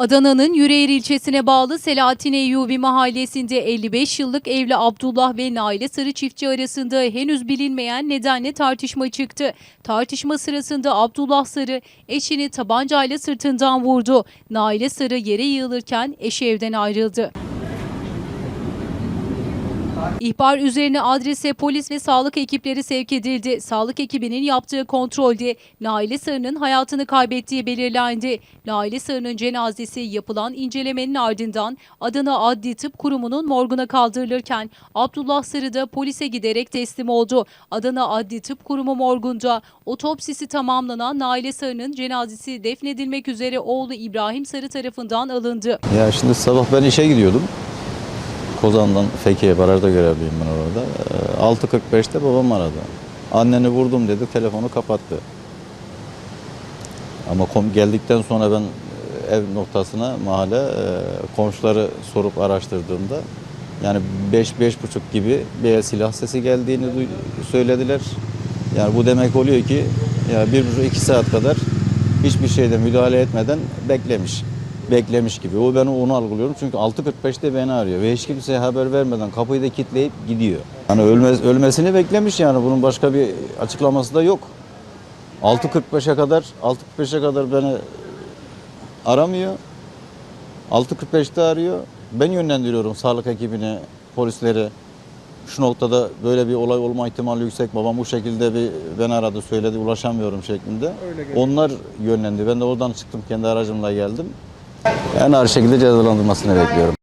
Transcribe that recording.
Adana'nın Yüreğir ilçesine bağlı Selahattin Eyyubi mahallesinde 55 yıllık evli Abdullah ve Naile Sarı çiftçi arasında henüz bilinmeyen nedenle tartışma çıktı. Tartışma sırasında Abdullah Sarı eşini tabancayla sırtından vurdu. Naile Sarı yere yığılırken eşi evden ayrıldı. İhbar üzerine adrese polis ve sağlık ekipleri sevk edildi. Sağlık ekibinin yaptığı kontrolde Naile Sarı'nın hayatını kaybettiği belirlendi. Naile Sarı'nın cenazesi yapılan incelemenin ardından Adana Adli Tıp Kurumu'nun morguna kaldırılırken Abdullah Sarı da polise giderek teslim oldu. Adana Adli Tıp Kurumu morgunda otopsisi tamamlanan Naile Sarı'nın cenazesi defnedilmek üzere oğlu İbrahim Sarı tarafından alındı. Ya şimdi sabah ben işe gidiyordum. Kozan'dan Fekke'ye barajda görevliyim ben orada. Ee, 6.45'te babam aradı. Anneni vurdum dedi, telefonu kapattı. Ama geldikten sonra ben e, ev noktasına mahalle e, komşuları sorup araştırdığımda yani 5 buçuk gibi bir silah sesi geldiğini söylediler. Yani bu demek oluyor ki ya bir buçuk iki saat kadar hiçbir şeyde müdahale etmeden beklemiş. Beklemiş gibi. O ben onu algılıyorum. Çünkü 6.45'te beni arıyor ve hiç kimseye haber vermeden kapıyı da kilitleyip gidiyor. Yani ölmez, ölmesini beklemiş yani. Bunun başka bir açıklaması da yok. 6.45'e kadar 6.45'e kadar beni aramıyor. 6.45'te arıyor. Ben yönlendiriyorum sağlık ekibine, polislere. Şu noktada böyle bir olay olma ihtimali yüksek. Babam bu şekilde bir beni aradı, söyledi, ulaşamıyorum şeklinde. Onlar yönlendi. Ben de oradan çıktım, kendi aracımla geldim. En ağır şekilde cezalandırmasını bekliyorum.